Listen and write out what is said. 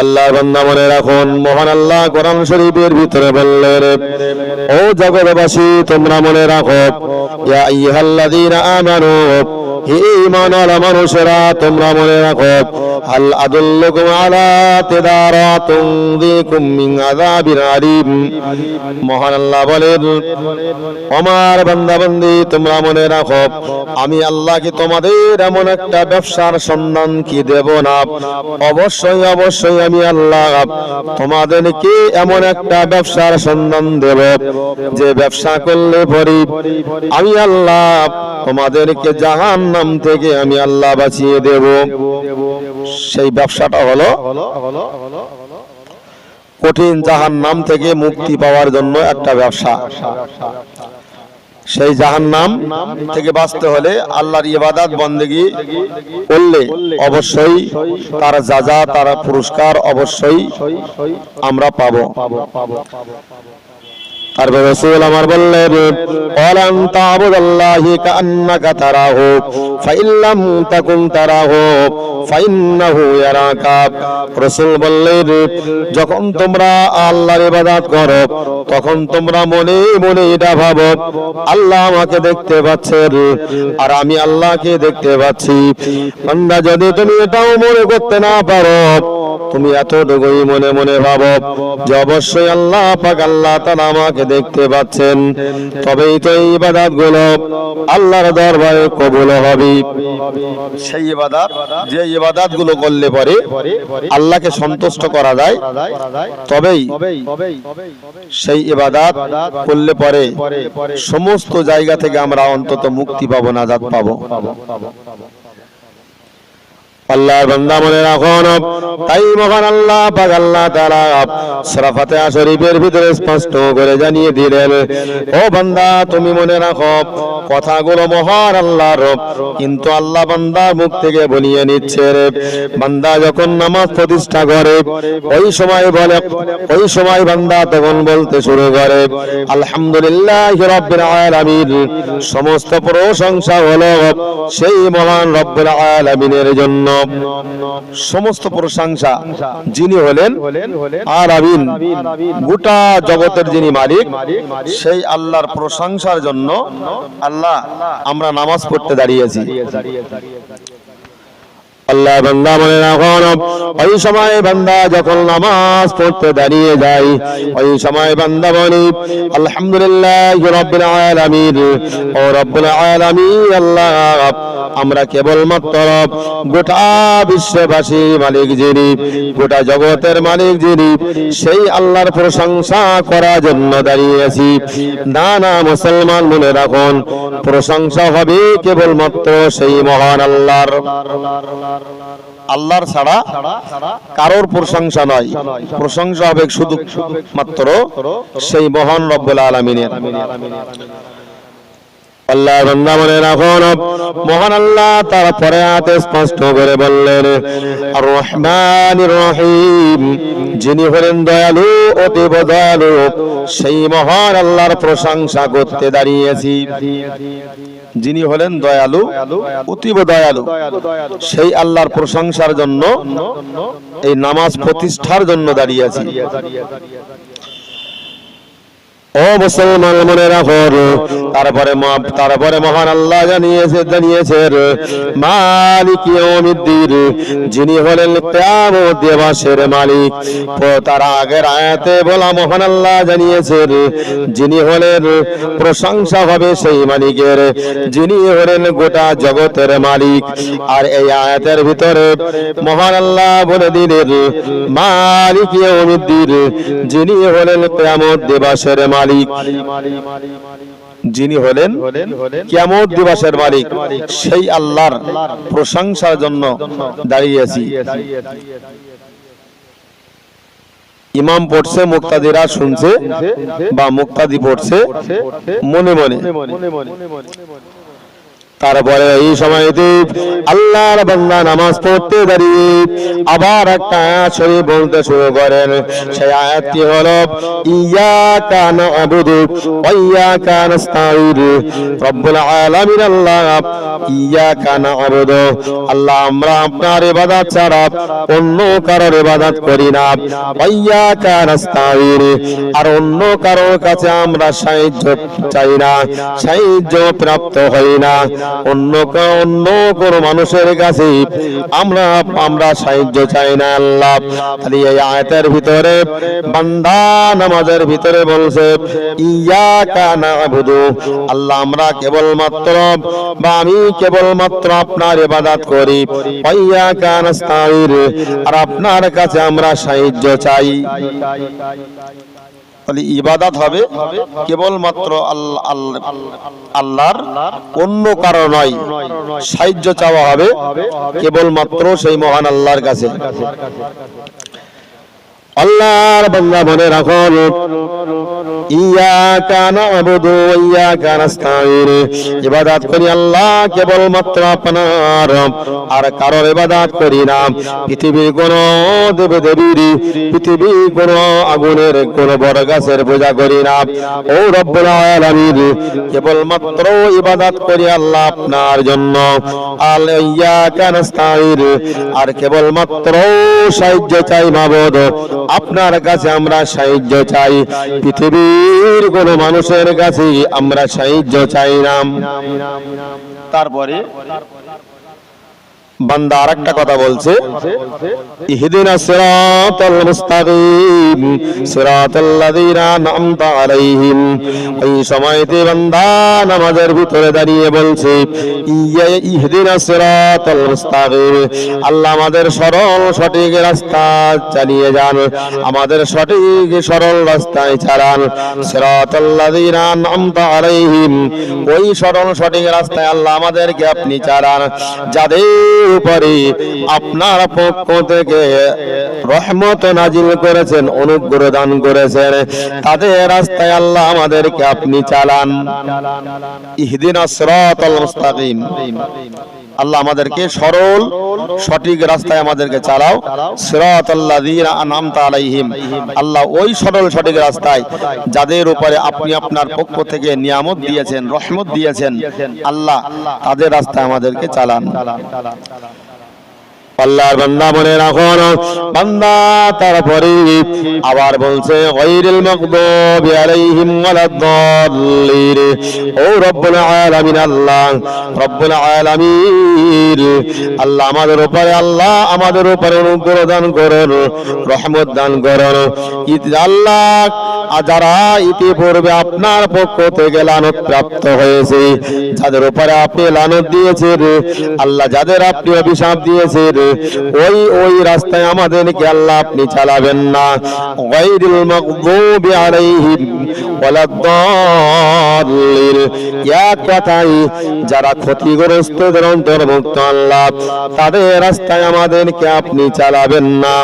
আল্লাহ বান্দা মনে রাখুন, মহান আল্লাহ কোরআন শরীফের ভিতরে বললেন, ও জগৎবাসী, তোমরা মনে রাখো, ইয়া ইহাল্লাযীনা আমানু, হে ঈমানওয়ালা মানুষেরা, তোমরা মনে রাখো হাল আদুল্লুকুম আলা তিদারাতুন যিকুম মিন আযাবিন আলীম মহান আল্লাহ বলেন, আমার বান্দা বান্দি তোমরা মনে রাখো, আমি আল্লাহ কি তোমাদের এমন একটা ব্যবসার সন্ধান কি দেব না? অবশ্যই অবশ্যই আমি আল্লাহ তোমাদেরকে এমন একটা ব্যবসার সন্ধান দেব, যে ব্যবসা করলে পরে আমি আল্লাহ তোমাদেরকে জাহান নাম থেকে আমি আল্লাহ বাঁচিয়ে দেব। সেই ব্যবসাটা হলো কঠিন জাহান নাম থেকে মুক্তি পাওয়ার জন্য একটা ব্যবসা। সেই জাহান নাম থেকে বাঁচতে হলে আল্লাহর ইবাদাত, বন্দেগি করলে অবশ্যই তার যা যা, তার পুরস্কার অবশ্যই আমরা পাবো। তারপর রসুল আমার বললেন, অলান তাবুদাল্লাহি তারাহু ফাইল্লাম তাকুন তারাহু, ফাইন্নাহু ইয়ারাকা। বললেন, যখন তোমরা আল্লাহর ইবাদত করো, তখন তোমরা মনে মনে এটা ভাবো, আল্লাহ আমাকে দেখতে পাচ্ছেন, আর আমি আল্লাহকে দেখতে পাচ্ছি। বান্দা, যদি তুমি এটাও মনে করতে না পারো, তুমি এতটুকুই মনে মনে ভাবো যে অবশ্যই আল্লাহ পাক আল্লাহ তাআলা আমাকে দেখতে পাচ্ছেন। তবেই তো এই ইবাদতগুলো আল্লাহর দরবারে কবুল হবে। সেই ইবাদত, যে ইবাদতগুলো করলে পরে আল্লাহকে সন্তুষ্ট করা যায়, তবেই সেই ইবাদত করলে পরে সমস্ত জায়গা থেকে আমরা অন্তত মুক্তি পাবো, নাজাত পাবো। বান্দা মনে রাখুন তাই মহান আল্লাহ, পাক আল্লাহ তাআলা সূরা ফাতিহা শরীফের ভিতরে স্পষ্ট করে জানিয়ে দিলেন, ও বান্দা, তুমি মনে রাখো, কথাগুলো মহান আল্লাহর কিন্তু আল্লাহ বান্দার মুখ থেকে বলিয়ে নিচ্ছে রে। বান্দা যখন নামাজ প্রতিষ্ঠা করে, ওই সময় বলে, ওই সময় বান্দা তখন বলতে শুরু করে, আলহামদুলিল্লাহ রাব্বিল আলামিন। সমস্ত প্রশংসা হলো সেই মহান রব্বুল আলামিনের জন্য। সমস্ত প্রশংসা যিনি হলেন আর আবিন গোটা জগতের যিনি মালিক, সেই আল্লাহর প্রশংসার জন্য আল্লাহ আমরা নামাজ পড়তে দাঁড়িয়েছি। আল্লাহ বান্দা মনে রাখুন ওই সময় বান্দা যখন নামাজ পড়তে দাঁড়িয়ে যায়, ওই সময় বান্দা আলহামদুলিল্লাহ রব্বিল আলামিন, ও রব্বুল আলামিন, আল্লাহ আমরা কেবলমাত্র গোটা বিশ্ববাসী মালিক যিনি, গোটা জগতের মালিক যিনি, সেই আল্লাহর প্রশংসা করার জন্য দাঁড়িয়ে আছি। না না মুসলমান মনে রাখুন, প্রশংসা হবে কেবলমাত্র সেই মহান আল্লাহর। আল্লাহর ছাড়া কারোর প্রশংসা নয়। প্রশংসা হবে শুধু মাত্র সেই মহান রব্বুল আলমিনের। আল্লাহ বান্দা মনে রাখুন মহান আল্লাহ তারপরে হাতে স্পষ্ট করে বললেন আর রহিম যিনি হলেন দয়ালু, অতীব দয়ালু, সেই মহান আল্লাহর প্রশংসা করতে দাঁড়িয়েছি। যিনি হলেন দয়ালু, অতীব দয়ালু, সেই আল্লাহর প্রশংসার জন্য এই নামাজ প্রতিষ্ঠার জন্য দাঁড়িয়েছি। ও মুসলমান মনে রাখো তারপরে তারপরে মহান আল্লাহ জানিয়েছে জানিয়েছেন মালিক ইয়াউমিদ্দিন, যিনি হলেন কিয়ামত দিবসের মালিক। তার আগের আয়াতে বলা মহান আল্লাহ জানিয়েছেন যিনি হলেন প্রশংসা হবে সেই মালিকের, যিনি হলেন গোটা জগতের মালিক। আর এই আয়াতের ভিতরে মহান আল্লাহ বলে দিলেন, মালিক ইয়াউমিদ্দিন, যিনি হলেন কিয়ামত দিবসের মালিক। যিনি হলেন কিয়ামত দিবাসের মালিক। সেই আল্লাহর প্রশংসার জন্য দাঁড়িয়েছি ইমাম পড়ছে, মুক্তাদিরা শুনছে বা মুক্তাদি পড়ছে, মনে মনে। তারপরে এই সময়তে আল্লাহর বান্দা নামাজ পড়তে দাঁড়িয়ে আবার একটা আয়াত শরীফ বলতে শুরু করেন। সেই আয়াতটি হলো ইয়াকা না'বুদু ওয়া ইয়াকা নাস্তাঈন। রব্বুল আলামিন আল্লাহ ইয়াকা না'বুদু। আল্লাহ, আমরা আপনার ইবাদত ছাড়া অন্য কারোর ইবাদত করি না। ওয়া ইয়াকা নাস্তাঈন। আর অন্য কারোর কাছে আমরা সাহায্য চাই না, সাহায্য প্রাপ্ত হই না। অন্য অন্য কোন মানুষের কাছে আমরা আমরা সাহায্য চাই না আল্লাহ। তাহলে এই আয়াতের ভিতরে, বান্দা নামাজের ভিতরে বলছে, ইয়াকা নাবুদু। আল্লাহ, আমরা কেবলমাত্র বা আমি কেবলমাত্র আপনার ইবাদত করি। ওয়া ইয়াকা নাস্তাঈন। আর আপনার কাছে আমরা সাহায্য চাই। তাহলে ইবাদাত হবে কেবলমাত্র আল্লাহর অন্য কারও নয়, সাহায্য চাওয়া হবে কেবলমাত্র সেই মহান আল্লাহর কাছে। আল্লাহর বান্দা মনে নাস্তাঈন। ইবাদত করি আল্লাহ, কেবলমাত্র আপনার। আর কারোর ইবাদত করি না। পৃথিবীর কোন দেব দেবীর পৃথিবীর কোন আগুনের, কোন বড় গাছের পূজা করি না। ও রব্বুল আলামিন, কেবলমাত্র ইবাদত করি আল্লাহ আপনার জন্য। আল ইয়াকা নাস্তাঈন, আর কেবলমাত্র সাহায্য চাই মাবুদ। আপনার কাছে আমরা সাহায্য চাই। পৃথিবীর কোন মানুষের কাছে আমরা সাহায্য চাই না। তারপরে বান্দা আরেকটা কথা বলছে। ইহদিনা সিরাতাল মুস্তাকিম, সিরাতাল লাযিনা আন'আমতা আলাইহিম। ওই সময়তে বান্দা নামাজের ভিতরে দাঁড়িয়ে বলছে, ইয়া ইহদিনা সিরাতাল মুস্তাকিম, আল্লাহ আমাদের সরল সঠিক রাস্তা চালিয়ে যান। আমাদের সঠিক সরল রাস্তায় চালান। সিরাতাল লাযিনা আন'আমতা আলাইহিম, ওই সরল সঠিক রাস্তায় আল্লাহ আমাদেরকে আপনি চালান। যাদের উপরে আপনার পক্ষ থেকে রহমত নাজিল করেছেন, অনুগ্রহ দান করেছেন। তাদের রাস্তায় আল্লাহ আমাদেরকে আপনি চালান। ইহদিনা সিরাতাল মুস্তাকিম। আল্লাহ আমাদেরকে সরল, সঠিক রাস্তায় আমাদেরকে চালাও। আলাইহিম। আল্লাহ ওই সরল, সঠিক রাস্তায় যাদের উপরে আপনি আপনার পক্ষ থেকে নিয়ামত দিয়েছেন, রহমত দিয়েছেন, আল্লাহ তাদের রাস্তায় আমাদেরকে চালান। আল্লাহর বান্দা মনে রাখুন বান্দা তারপরে আবার বলছে, গায়রিল মাগদুবি আলাইহিম ওয়ালাদ-দাল্লিন। ও রব্বুল আলামিন, আল্লাহ, রব্বুল আলামিন, আল্লাহ আমাদের উপরে, আল্লাহ আমাদের উপরে অনুগ্রহ দান করুন, রহমত দান করুন। আল্লাহ যারা ইতিপূর্বে আপনার পক্ষ থেকে লানত প্রাপ্ত হয়েছে, যাদের উপরে আপনি লানত দিয়েছেন, আল্লাহ যাদের আপনি অভিশাপ দিয়েছেন ওই ওই রাস্তায় আমাদেরকে আল্লাহ আপনি চালাবেন না। গায়রুল মাগদুবি আলাইহিম ওয়ালাদ-দাল্লিল। এক কথাই যারা ক্ষতিগ্রস্তদের অন্তর্ভুক্ত আল্লাহ, তাদের রাস্তায় আমাদেরকে আপনি চালাবেন না।